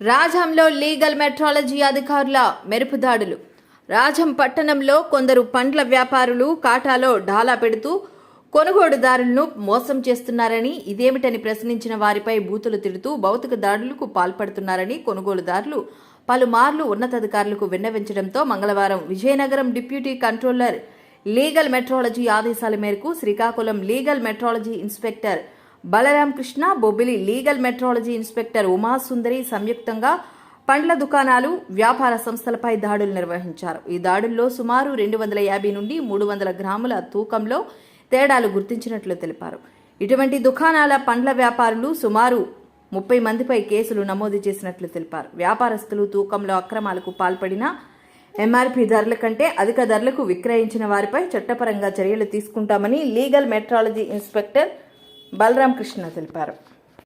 రాజంలో legal metrology అధికారుల మెరుపు దాడులు రాజం పట్టణంలో కొందరు పండ్ల వ్యాపారులు కాటాలో ఢాలా పెడుతూ కొనుగోలుదారులను మోసం చేస్తున్నారని ఇదేమిటని ప్రశ్నించిన వారిపై బూతులు తిడుతూ భౌతిక దాడులకు పాల్పడుతున్నారని కొనుగోలుదారులు పలుమార్లు ఉన్నతాధికారులకు విన్నవించడంతో మంగళవారం Vizianagaram deputy controller legal metrology ఆదేశాల మేరకు Srikakulam legal metrology inspector Balaramakrishna Bobbili legal metrology inspector Umasundari సంయుక్తంగా పండ్ల దుకాణాలు వ్యాపార సంస్థలపై దాడులు నిర్వహించారు. ఈ దాడుల్లో సుమారు రెండు వందల యాభై నుండి మూడు వందల గ్రాముల తూకంలో తేడాలు గుర్తించినట్లు తెలిపారు. ఇటువంటి దుకాణాల పండ్ల వ్యాపారులు సుమారు ముప్పై మందిపై కేసులు నమోదు చేసినట్లు తెలిపారు. వ్యాపారస్తులు తూకంలో అక్రమాలకు పాల్పడిన ఎంఆర్పి ధరల కంటే అధిక ధరలకు విక్రయించిన వారిపై చట్టపరంగా చర్యలు తీసుకుంటామని లీగల్ మెట్రాలజీ ఇన్స్పెక్టర్ బలరామకృష్ణ తెలిపారు.